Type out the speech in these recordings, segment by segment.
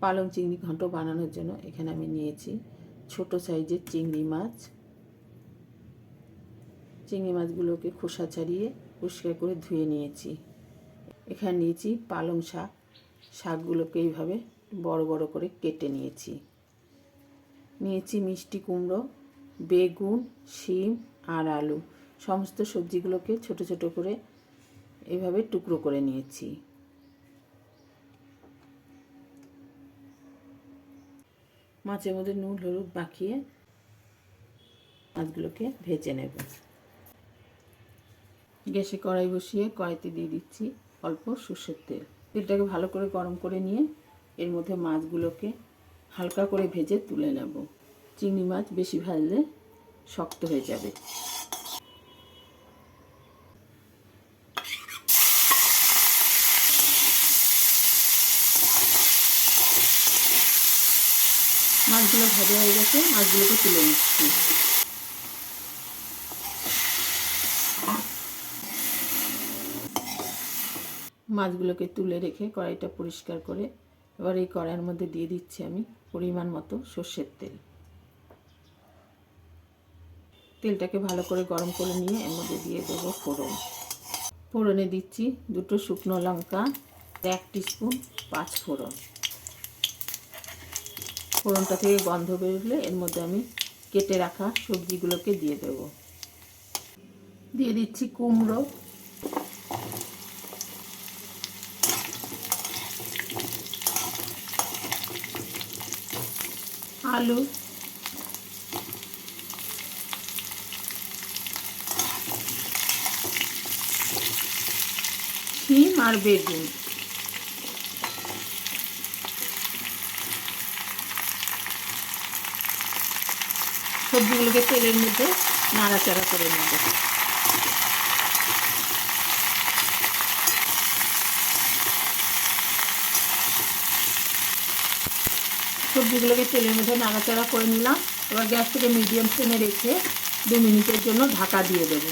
পালং চিংড়ি ঘন্ট বানানোর জন্য এখানে আমি নিয়েছি ছোট সাইজের চিংড়ি মাছ। চিংড়ি মাছগুলোকে খোসা ছাড়িয়ে পরিষ্কার করে ধুয়ে নিয়েছি। এখানে নিয়েছি পালং শাক। শাকগুলোকে এইভাবে বড় বড় করে কেটে নিয়েছি। নিয়েছি মিষ্টি কুমড়ো, বেগুন, শিম আর আলু। সমস্ত সবজিগুলোকে ছোট ছোট করে এভাবে টুকরো করে নিয়েছি। মাছের মধ্যে নুন, হলুদ মাখিয়ে মাছগুলোকে ভেজে নেব। গ্যাসে কড়াই বসিয়ে কড়াইতে দিয়ে দিচ্ছি অল্প সর্ষের তেল। তেলটাকে ভালো করে গরম করে নিয়ে এর মধ্যে মাছগুলোকে হালকা করে ভেজে তুলে নেব। চিংড়ি মাছ বেশি ভাজলে শক্ত হয়ে যাবে। মাছগুলো ভাজা হয়ে গেছে মাছগুলোকে তুলে নিচ্ছি। মাছগুলোকে তুলে রেখে কড়াইটা পরিষ্কার করে এবার এই কড়াইয়ের মধ্যে দিয়ে দিচ্ছি আমি পরিমাণ মতো সর্ষের তেল। তেলটাকে ভালো করে গরম করে নিয়ে এর মধ্যে দিয়ে দেবো ফোড়ন। ফোড়নে দিচ্ছি দুটো শুকনো লঙ্কা, এক স্পুন পাঁচ ফোড়ন। ফোড়নটা থেকে গন্ধ বেরোলে এর মধ্যে আমি কেটে রাখা সবজিগুলোকে দিয়ে দেব। দিয়ে দিচ্ছি কুমড়ো। আলু। শিম আর বেগুন। সবজিগুলোকে তেলের মধ্যে নাড়াচাড়া করে নেব। সবজিগুলোকে তেলের মধ্যে নাড়াচাড়া করে নিলাম। এবার গ্যাস থেকে মিডিয়াম ফ্লেমে রেখে দু মিনিটের জন্য ঢাকা দিয়ে দেব।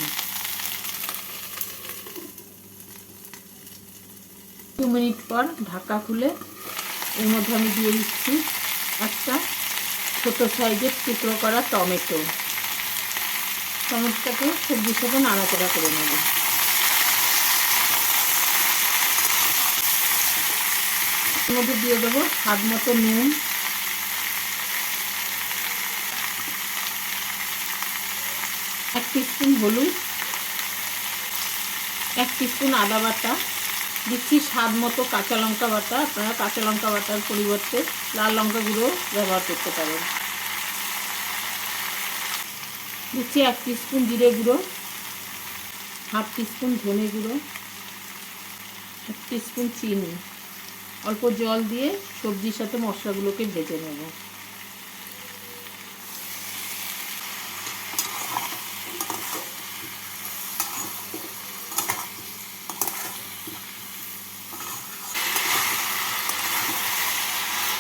দু মিনিট পর ঢাকা খুলে এর মধ্যে আমি দিয়ে দিচ্ছি একটা ছোটো সাইজের টুকরো করা টমেটো। টমেটোটাকে সবজির সাথে নাড়াচাড়া করে নেব। মধ্যে দিয়ে দেবো স্বাদ মতো নুন। এক স্পুন হলুদ। এক স্পুন আদা বাটা। দিচ্ছি স্বাদ মতো কাঁচা লঙ্কা বাটা। আপনারা কাঁচা লঙ্কা বাটার পরিবর্তে লাল লঙ্কা গুঁড়ো ব্যবহার করতে পারেন। দিচ্ছি এক স্পুন জিরে গুঁড়ো, হাফ স্পুন ধনে গুঁড়ো, এক স্পুন চিনি। অল্প জল দিয়ে সবজির সাথে মশলাগুলোকে ভেজে নেব।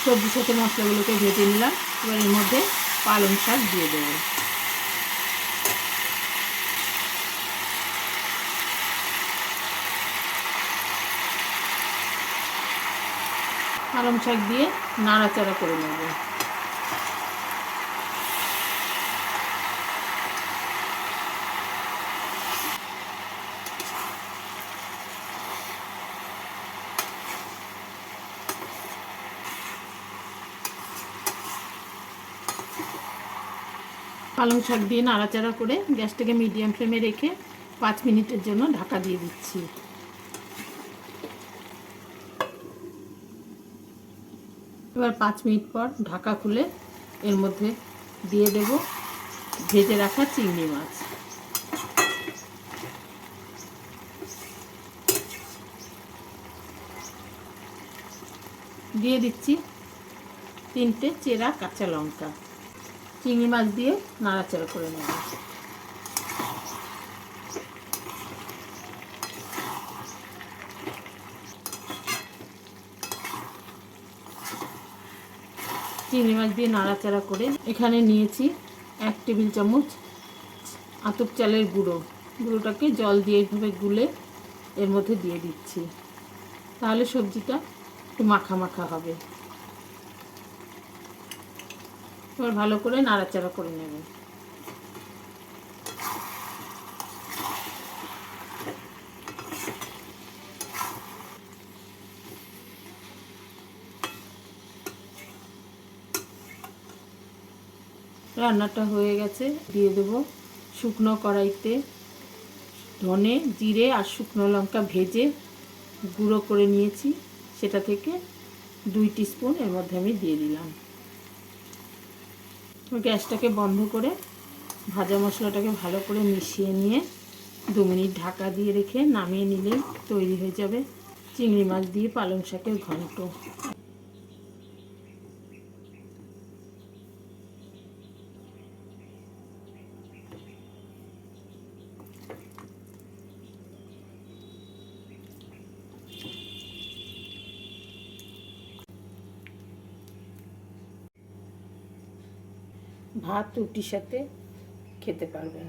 সবজির সাথে মশলাগুলোকে ভেজে নিলাম। এবার এর মধ্যে পালং শাক দিয়ে দেবো। পালং শাক দিয়ে নাড়াচাড়া করে নেব। পালং শাক দিয়ে নাড়াচাড়া করে গ্যাসটাকে মিডিয়াম ফ্লেমে রেখে পাঁচ মিনিটের জন্য ঢাকা দিয়ে দিচ্ছি। এবার পাঁচ মিনিট পর ঢাকা খুলে এর মধ্যে দিয়ে দেব ভেজে রাখা চিংড়ি মাছ। দিয়ে দিচ্ছি তিনটে চেরা কাঁচা লঙ্কা। চিংড়ি মাছ দিয়ে নাড়াচাড়া করে নেব। চিংড়ি মাছ দিয়ে নাড়াচাড়া করে এখানে নিয়েছি এক টেবিল চামচ আতপ চালের গুঁড়ো। গুঁড়োটাকে জল দিয়ে এইভাবে গুলে এর মধ্যে দিয়ে দিচ্ছি। তাহলে সবজিটা একটু মাখা মাখা হবে। এবার ভালো করে নাড়াচাড়া করে নেব রান্নাটা হয়ে গেছে, দিয়ে দেবো শুকনো কড়াইতে ধনে, জিরে আর শুকনো লঙ্কা ভেজে গুঁড়ো করে নিয়েছি। সেটা থেকে দুই স্পুন এর মধ্যে আমি দিয়ে দিলাম। গ্যাসটাকে বন্ধ করে ভাজা মশলাটাকে ভালো করে মিশিয়ে নিয়ে দু মিনিট ঢাকা দিয়ে রেখে নামিয়ে নিলেই তৈরি হয়ে যাবে চিংড়ি মাছ দিয়ে পালং শাকের ঘন্ট। ভাত রুটির সাথে খেতে পারবেন।